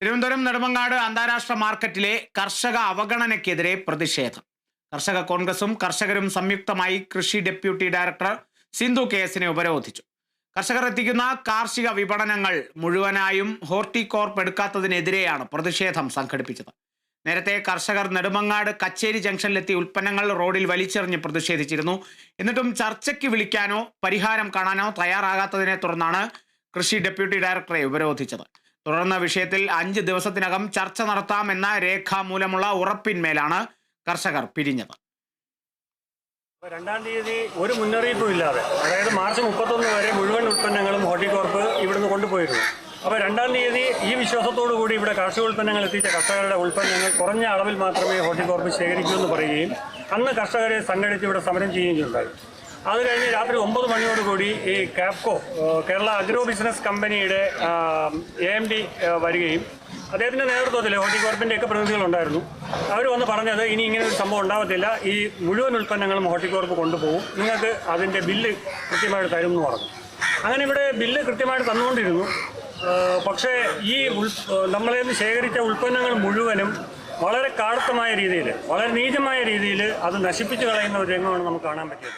തിരുവനന്തപുരം നെടുമങ്ങാട് അന്താരാഷ്ട്ര മാർക്കറ്റിലെ കർഷക അവഗണനയ്ക്കെതിരെ പ്രതിഷേധം. കർഷക കോൺഗ്രസും കർഷകരും സംയുക്തമായി കൃഷി ഡെപ്യൂട്ടി ഡയറക്ടർ സിന്ധു കേസിനെ ഉപരോധിച്ചു. കർഷകർ എത്തിക്കുന്ന കാർഷിക വിപണനങ്ങൾ മുഴുവനായും ഹോർട്ടികോർപ്പ് എടുക്കാത്തതിനെതിരെയാണ് പ്രതിഷേധം സംഘടിപ്പിച്ചത്. നേരത്തെ കർഷകർ നെടുമങ്ങാട് കച്ചേരി ജംഗ്ഷനിലെത്തി ഉൽപ്പന്നങ്ങൾ റോഡിൽ വലിച്ചെറിഞ്ഞ് പ്രതിഷേധിച്ചിരുന്നു. എന്നിട്ടും ചർച്ചയ്ക്ക് വിളിക്കാനോ പരിഹാരം കാണാനോ തയ്യാറാകാത്തതിനെ തുടർന്നാണ് കൃഷി ഡെപ്യൂട്ടി ഡയറക്ടറെ ഉപരോധിച്ചത്. തുടർന്ന് വിഷയത്തിൽ അഞ്ച് ദിവസത്തിനകം ചർച്ച നടത്താമെന്ന രേഖാമൂലമുള്ള ഉറപ്പിന്മേലാണ് കർഷകർ പിരിഞ്ഞത്. രണ്ടാം തീയതി ഒരു മുന്നറിയിപ്പും ഇല്ലാതെ അതായത് മാർച്ച് മുപ്പത്തൊന്ന് വരെ മുഴുവൻ ഉൽപ്പന്നങ്ങളും ഹോർട്ടികോർപ്പ് ഇവിടുന്ന് കൊണ്ടുപോയിരുന്നു. അപ്പോൾ രണ്ടാം തീയതി ഈ വിശ്വാസത്തോടു കൂടി ഇവിടെ കാർഷിക ഉൽപ്പന്നങ്ങൾ എത്തിച്ച കർഷകരുടെ ഉൽപ്പന്നങ്ങൾ കുറഞ്ഞ അളവിൽ മാത്രമേ ഹോർട്ടികോർപ്പ് ശേഖരിക്കൂ എന്ന് പറയുകയും അന്ന് കർഷകരെ സംഘടിച്ച് ഇവിടെ സമരം ചെയ്യുകയും ഉണ്ടായി അത് കഴിഞ്ഞ് രാത്രി ഒമ്പത് മണിയോടുകൂടി ഈ കാപ്കോ കേരള അഗ്രോ ബിസിനസ് കമ്പനിയുടെ എ എം ഡി വരികയും അദ്ദേഹത്തിന്റെ നേതൃത്വത്തിൽ ഹോർട്ടികോർപ്പിന്റെ ഒക്കെ പ്രതിനിധികളുണ്ടായിരുന്നു. അവർ വന്ന് പറഞ്ഞത് ഇനി ഇങ്ങനെ ഒരു സംഭവം ഉണ്ടാവത്തില്ല. ഈ മുഴുവൻ ഉൽപ്പന്നങ്ങളും ഹോർട്ടികോർപ്പ് കൊണ്ടുപോകും. നിങ്ങൾക്ക് അതിന്റെ ബില്ല് കൃത്യമായിട്ട് തരും എന്ന് പറഞ്ഞു. അങ്ങനെ ഇവിടെ ബില്ല് കൃത്യമായിട്ട് തന്നുകൊണ്ടിരുന്നു. പക്ഷേ ഈ ഉൽ നമ്മളെ ശേഖരിച്ച ഉൽപ്പന്നങ്ങൾ മുഴുവനും വളരെ കാടത്തമായ രീതിയിൽ വളരെ നീചമായ രീതിയിൽ അത് നശിപ്പിച്ചു കളയുന്ന ഒരു രംഗമാണ് നമുക്ക് കാണാൻ പറ്റിയത്.